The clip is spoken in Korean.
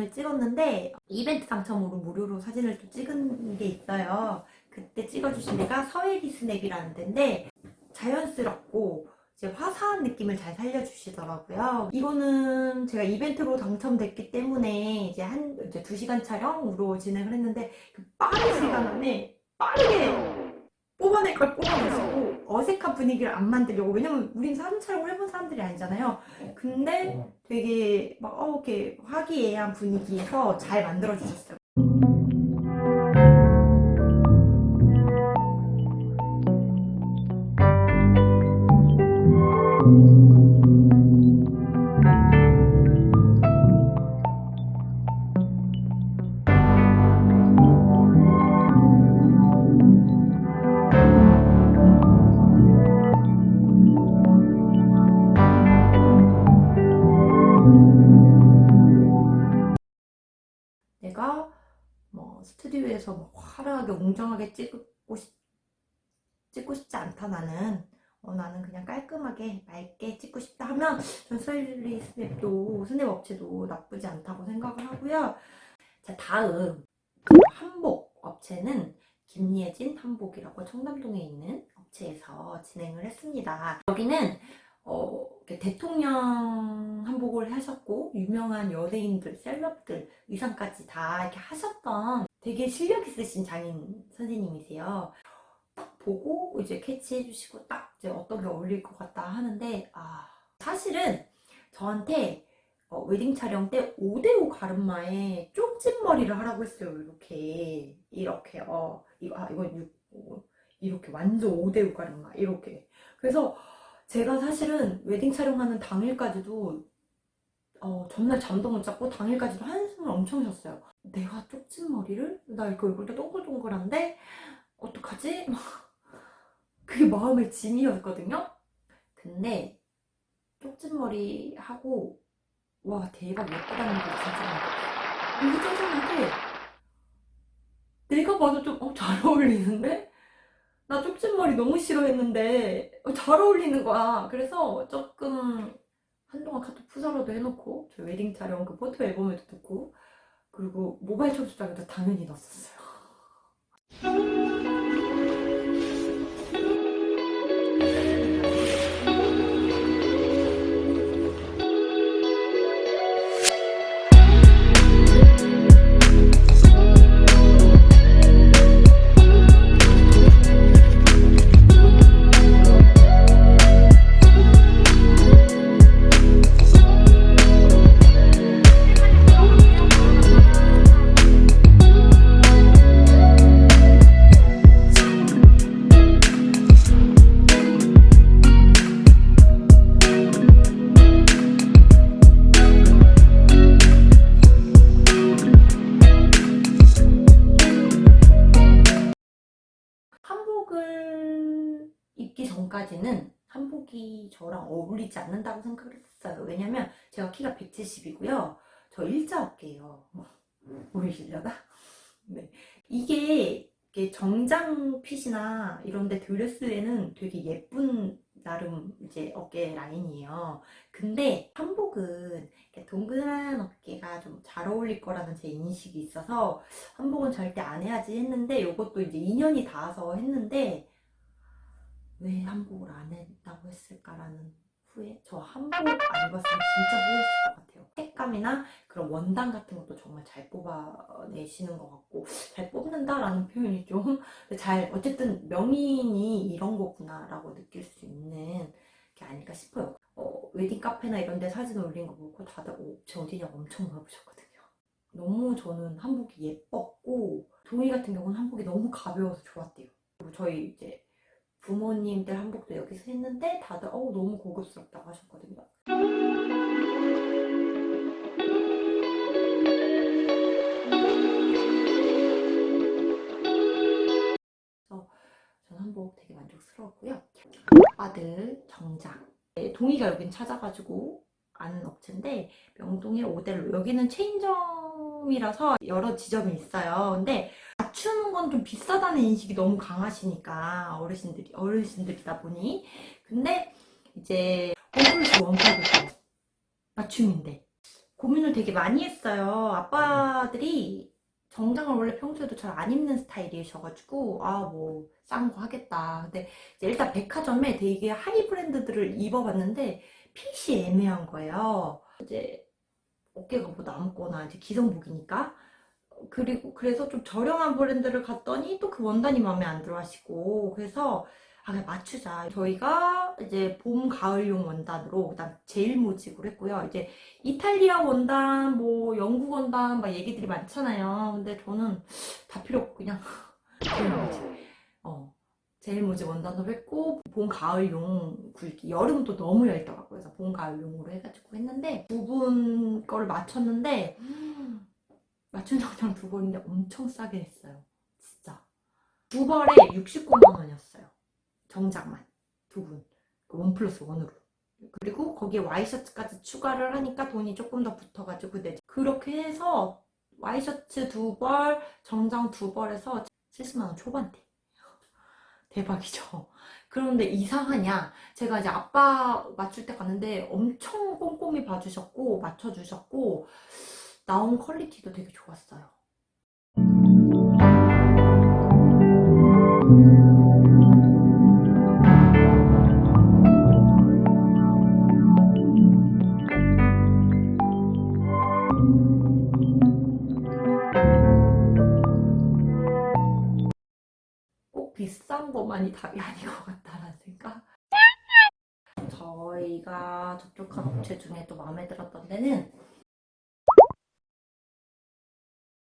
웨딩을 찍었는데 이벤트 당첨으로 무료로 사진을 또 찍은 게 있어요. 그때 찍어주신 데가 서해리 스냅이라는 데인데 자연스럽고 이제 화사한 느낌을 잘 살려주시더라고요. 이거는 제가 이벤트로 당첨됐기 때문에 이제 한 이제 두 시간 촬영으로 진행을 했는데 그 빠른 시간 안에 빠르게 뽑아낼 걸 뽑아내시고 어색한 분위기를 안 만들려고 왜냐면 우린 사진 촬영을 해본 사람들이 아니잖아요. 근데 되게 막 어, 이렇게 화기애애한 분위기에서 잘 만들어 주셨어요. 스튜디오에서 뭐 화려하게 웅장하게 찍고 싶, 찍고 싶지 않다 나는 어, 나는 그냥 깔끔하게 맑게 찍고 싶다 하면 전 스타일리 스냅도 스냅 업체도 나쁘지 않다고 생각을 하고요. 자 다음 그 한복 업체는 김예진 한복이라고 청담동에 있는 업체에서 진행을 했습니다. 여기는 어, 대통령 한복을 하셨고 유명한 연예인들, 셀럽들 의상까지 다 이렇게 하셨던 되게 실력 있으신 장인 선생님이세요. 딱 보고 이제 캐치해 주시고 딱 이제 어떤 게 어울릴 것 같다 하는데 아 사실은 저한테 어, 웨딩 촬영 때 5대5 가르마에 쪽진 머리를 하라고 했어요. 이렇게 이렇게 어 이거 아 이건 6 이렇게 완전 5대5 가르마 이렇게 그래서 제가 사실은 웨딩 촬영하는 당일까지도 어, 전날 잠도 못 잤고 당일까지도 한숨을 엄청 쉬었어요. 내가 쪽진 머리를? 나 이거 얼굴도 동글동글한데 어떡하지? 막 그게 마음의 짐이었거든요. 근데 쪽진 머리 하고 와 대박 예쁘다는 게 진짜 이게 짜증나게 내가 봐도 좀 어, 잘 어울리는데? 나 쪽진 머리 너무 싫어했는데 어, 잘 어울리는 거야. 그래서 조금 한동안 카톡 푸사로도 해놓고 저 웨딩 촬영 그 포토 앨범에도 넣고 그리고 모바일 청소장에도 당연히 넣었어요. 입기 전까지는 한복이 저랑 어울리지 않는다고 생각을 했어요. 왜냐면 제가 키가 170이고요. 저 일자 어깨예요. 보이시려나? 네. 이게, 이게 정장 핏이나 이런 데 드레스에는 되게 예쁜 나름 이제 어깨 라인이에요. 근데 한복은 동그란 어깨가 좀 잘 어울릴 거라는 제 인식이 있어서 한복은 절대 안 해야지 했는데 이것도 이제 2년이 닿아서 했는데 왜 한복을 안 했다고 했을까라는 후회 저 한복 안 입었으면 진짜 후회했을 것 같아요. 색감이나 그런 원단 같은 것도 정말 잘 뽑아내시는 것 같고 잘 뽑는다라는 표현이 좀 잘 어쨌든 명인이 이런 거구나 라고 느낄 수 있는 게 아닐까 싶어요. 어, 웨딩 카페나 이런 데 사진 올린 거 보고 다들 어, 저 어디냐고 엄청 물어보셨거든요. 너무 저는 한복이 예뻤고 도희 같은 경우는 한복이 너무 가벼워서 좋았대요. 그리고 저희 이제 부모님들 한복도 여기서 했는데 다들 어우 너무 고급스럽다고 하셨거든요. 그래서 저는 한복 되게 만족스러웠고요. 오빠들 정장 네, 동희가 여긴 찾아가지고 아는 업체인데 명동의 오델로 여기는 체인점이라서 여러 지점이 있어요. 근데 맞추는 건 좀 비싸다는 인식이 너무 강하시니까 어르신들이 어르신들이다 보니 근데 이제 원플러스 원팔고 맞춤인데 고민을 되게 많이 했어요. 아빠들이 정장을 원래 평소에도 잘 안 입는 스타일이셔가지고 아 뭐 싼 거 하겠다. 근데 일단 백화점에 되게 하이 브랜드들을 입어봤는데 핏이 애매한 거예요. 이제 어깨가 뭐 남거나 이제 기성복이니까 그리고 그래서 좀 저렴한 브랜드를 갔더니 또 그 원단이 마음에 안 들어 하시고 그래서 아 그냥 맞추자. 저희가 이제 봄 가을용 원단으로 그다음 제일 모직으로 했고요. 이제 이탈리아 원단 뭐 영국 원단 막 얘기들이 많잖아요. 근데 저는 다 필요 없고 그냥 제일 모직. 어 제일 모직 원단으로 했고 봄 가을용 굵기 여름은 또 너무 얇더라고요. 그래서 봄 가을용으로 해가지고 했는데 두 분 거를 맞췄는데 맞춘 정장 두 벌인데 엄청 싸게 했어요. 진짜. 두 벌에 69만 원이었어요. 정장만. 두 분. 그원 플러스 원으로. 그리고 거기에 와이셔츠까지 추가를 하니까 돈이 조금 더 붙어가지고 네. 그렇게 해서 와이셔츠 두 벌, 정장 두 벌에서 70만 원 초반대. 대박이죠. 그런데 이상하냐? 제가 이제 아빠 맞출 때 갔는데 엄청 꼼꼼히 봐주셨고, 맞춰주셨고, 나온 퀄리티도 되게 좋았어요. 꼭 비싼 것만이 답이 아닌 것 같다라는 생각? 저희가 접촉한 업체 중에 또 마음에 들었던 데는